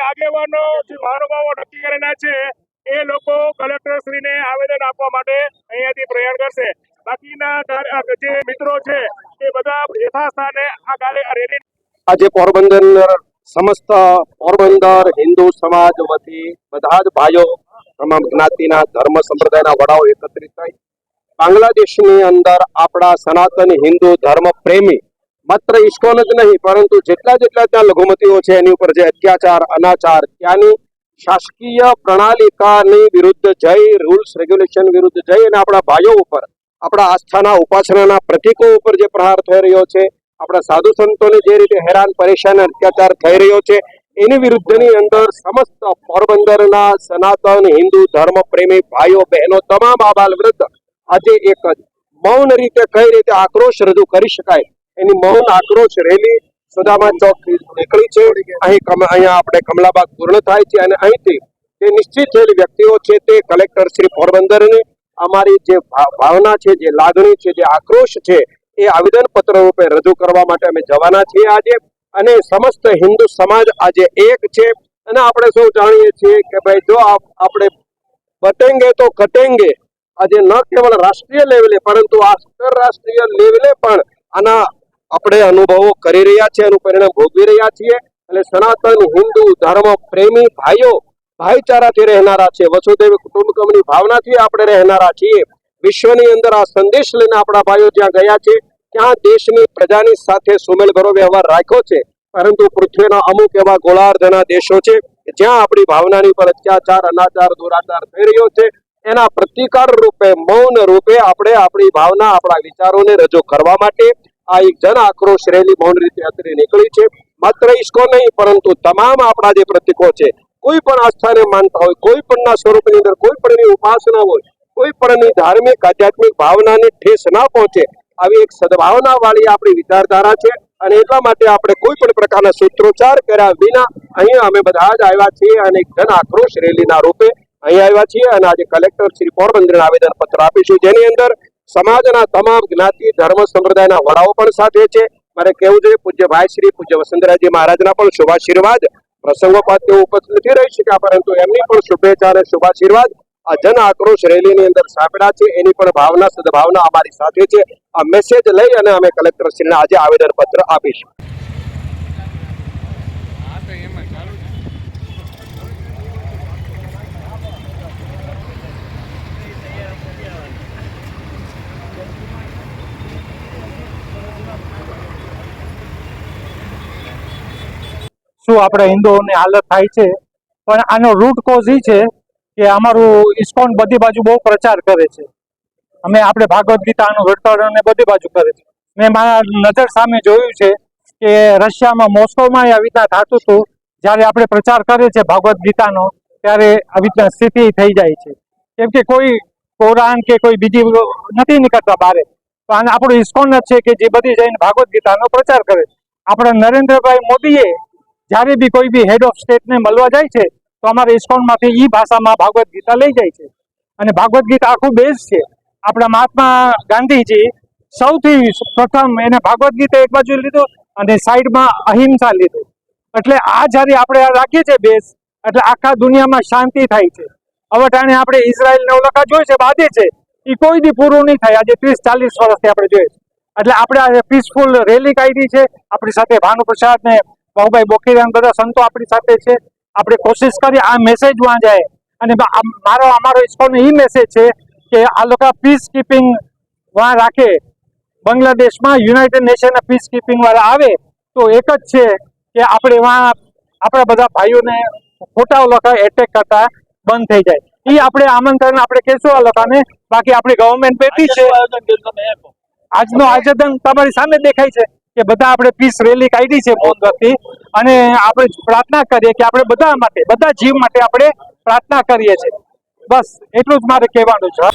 આગેવાનો જે મહાનુભાવો નક્કી કરેલા છે, એ લોકો કલેક્ટરશ્રીને આવેદન આપવા માટે અહીંયાથી પ્રયાણ કરશે. બાકીના જે મિત્રો છે, એ બધા યથાસ્થાને આ કાલે રેલી આજે પોરબંદર સમસ્ત પોરબંદર હિન્દુ સમાજ વતી બધા જ ભાઈઓ તમામ જ્ઞાતિના ધર્મ સંપ્રદાયના વડાઓ એકત્રિત થઈ. બાંગ્લાદેશની અંદર આપણા સનાતન હિન્દુ ધર્મ પ્રેમી માત્ર ઇસ્કોન જ નહીં, પરંતુ જેટલા જેટલા ત્યાં લઘુમતીઓ છે, એની ઉપર જે અત્યાચાર, અનાચાર, ત્યાંની શાસકીય પ્રણાલિકાની વિરુદ્ધ જઈ રૂલ્સ રેગ્યુલેશન વિરુદ્ધ જઈ અને આપણા ભાઈઓ ઉપર, આપણા આસ્થાના ઉપાસનાના પ્રતિકો ઉપર જે પ્રહાર થઈ રહ્યો છે, આપણા સાધુ સંતોને જે રીતે હેરાન, પરેશાન, અત્યાચાર થઈ રહ્યો છે, એની વિરુદ્ધની અંદર સમસ્ત પોરબંદરના સનાતન હિન્દુ ધર્મ પ્રેમી ભાઈઓ, બહેનો, તમામ આબાલ વૃદ્ધ આજે એક જ મૌન રીતે કઈ રીતે આક્રોશ રજૂ કરી શકાય એની મૌન આક્રોશ રેલી સુદામા ચોક નીકળી છે. અહીં અહીંયા આપણે કમલાબાગ પૂર્ણ થાય છે અને અહીંથી જે નિશ્ચિત થયેલી વ્યક્તિઓ છે તે કલેક્ટર શ્રી પોરબંદરની અમારી જે ભાવના છે, જે લાગણી છે, જે આક્રોશ છે, એ આવેદન પત્ર રૂપે રજૂ કરવા માટે અમે જવાના છીએ આજે. અને સમસ્ત હિન્દુ સમાજ આજે એક છે. અને આપણે સૌ જાણીએ છીએ કે ભાઈ જો આપ- આપણે બટેંગે તો કટેંગે આજે ન કેવળ રાષ્ટ્રીય લેવલે, પરંતુ આંતરરાષ્ટ્રીય લેવલે પણ આના આપણે અનુભવો કરી રહ્યા છીએ, એનું પરિણામ ભોગવી રહ્યા છીએ. અને સનાતન હિન્દુ ધર્મ પ્રેમી ભાઈઓ, ભાઈચારાથી રહેનારા છે. વસુદેવ કુટુંબકમની ભાવનાથી આપણે રહેનારા છીએ. વિશ્વની અંદર આ સંદેશ લઈને આપણા ભાઈઓ જ્યાં ગયા છે. ત્યાં દેશની પ્રજાની સાથે સુમેળભરો વ્યવહાર રાખ્યો છે. પરંતુ પૃથ્વીના અમુક એવા ગોળાર્ધના દેશો છે જ્યાં આપણી ભાવનાની પર અત્યાચાર, અનાચાર, દુરાચાર થઈ રહ્યો છે. એના પ્રતિકાર રૂપે, મૌન રૂપે આપણે આપણી ભાવના, આપણા વિચારોને રજૂ કરવા માટે આ એક જન આક્રોશ રેલી મૌન રીતે અત્રે નીકળી છે. માત્ર ઈસકો નહીં, પરંતુ તમામ આપણા જે પ્રતિકો છે, કોઈ પણ આસ્થાને માનતા હોય, કોઈ પણના સ્વરૂપની અંદર, કોઈ પણની ઉપાસના હોય, કોઈ પણની ધાર્મિક, આધ્યાત્મિક ભાવનાને ઠેસ ના પહોંચે, આવી એક સદભાવના વાળી આપણી વિચારધારા છે. અને એટલા માટે આપણે કોઈ પણ પ્રકારના સૂત્રોચ્ચાર કર્યા વિના અહીંયા અમે બધા જ આવ્યા છીએ અને એક જન આક્રોશ રેલીના રૂપે અહીંયા આવ્યા છીએ. અને આજે કલેક્ટર શ્રી પોરબંદરને આવેદન પત્ર આપીશું. જેની અંદર સમાજના તમામ જ્ઞાતિ, ધર્મ, સંપ્રદાયના વડાઓ પણ સાથે છે. મારે કહેવું જોઈએ પૂજ્ય ભાઈ શ્રી, પૂજ્ય વસંતરાજી મહારાજના પણ શુભાશીર્વાદ પ્રસંગોપાત તેઓ ઉપસ્થિત નથી રહી શક્યા, પરંતુ એમની પણ શુભેચ્છા અને શુભાશીર્વાદ આ જન આક્રોશ રેલીની અંદર સાંપડા છે. એની પણ ભાવના, સદભાવના અમારી સાથે છે. આ મેસેજ લઈ અને અમે કલેક્ટર શ્રીને આજે આવેદન પત્ર આપીશું. શું આપણે હિન્દુઓની હાલત થાય છે? પણ આનો રૂટ કોઝ એ છે કે અમારું ઇસ્કોન બધી બાજુ બહુ પ્રચાર કરે છે. અમે આપણે ભાગવત ગીતાનું ઘડતર અને બધી બાજુ કરે છે. મેં મારા નજર સામે જોયું છે કે રશિયામાં મોસ્કોમાં આવી રીતના થતું હતું. જ્યારે આપણે પ્રચાર કરીએ છીએ ભાગવત ગીતાનો, ત્યારે આવી રીતના સ્થિતિ થઈ જાય છે. કેમ કે કોઈ કોરાન કે કોઈ બીજી નથી નીકળતા બારે તો આને આપણું ઇસ્કોન જ છે કે જે બધી જઈને ભાગવત ગીતાનો પ્રચાર કરે છે. આપણા નરેન્દ્રભાઈ મોદીએ જ્યારે બી કોઈ બી હેડ ઓફ સ્ટેટને મળવા જાય છે, તો અમારા ઇસ્કોનમાંથી ઈ ભાષામાં ભાગવત ગીતા લઈ જાય છે. અને ભાગવત ગીતા આખું બેઝ છે. આપણા મહાત્મા ગાંધીજી સૌથી પ્રથમ એને ભાગવત ગીતા એક બાજુ લીધું અને સાઈડમાં અહિંસા લીધું. એટલે આ જ્યારે આપણે રાખીએ છીએ બેઝ એટલે આખા દુનિયામાં શાંતિ થાય છે. હવે ટાણે આપણે ઇઝરાયલ ને જોઈએ જોઈ છે, બાંધે છે. એ કોઈ દી પૂરું નહીં થાય. આજે ત્રીસ ચાલીસ વર્ષથી આપણે જોઈએ. એટલે આપણે આ પીસફુલ રેલી કાઢી છે. આપણી સાથે ભાનુપ્રસાદ ને બાહુભાઈ બોખીરામ બધા સંતો આપણી સાથે છે. આપણે કોશિશ કરી આ મેસેજ વાં જાય. અને મારો, અમારો ઇસ્કોનો એ મેસેજ છે કે આ લોકો પીસ કીપિંગ વાં રાખે. બાંગ્લાદેશમાં યુનાઇટેડ નેશન પીસ કીપિંગ વાળા આવે તો એક જ છે કે આપણે વાં આપણા બધા ભાઈઓને ખોટા લોકો એટેક કરતા બંધ થઈ જાય. એ આપણે આમંત્રણ આપણે કહેશું આ લોકોને. બાકી આપણી ગવર્મેન્ટ પેટી છે. આજનો આજદંગ તમારી સામે દેખાય છે કે બધા આપણે પીસ રેલી કાઢી છે મોદગતથી અને આપણે પ્રાર્થના કરીએ કે આપણે બધા માટે, બધા જીવ માટે આપણે પ્રાર્થના કરીએ છીએ. બસ, એટલું જ મારે કહેવાનું છે.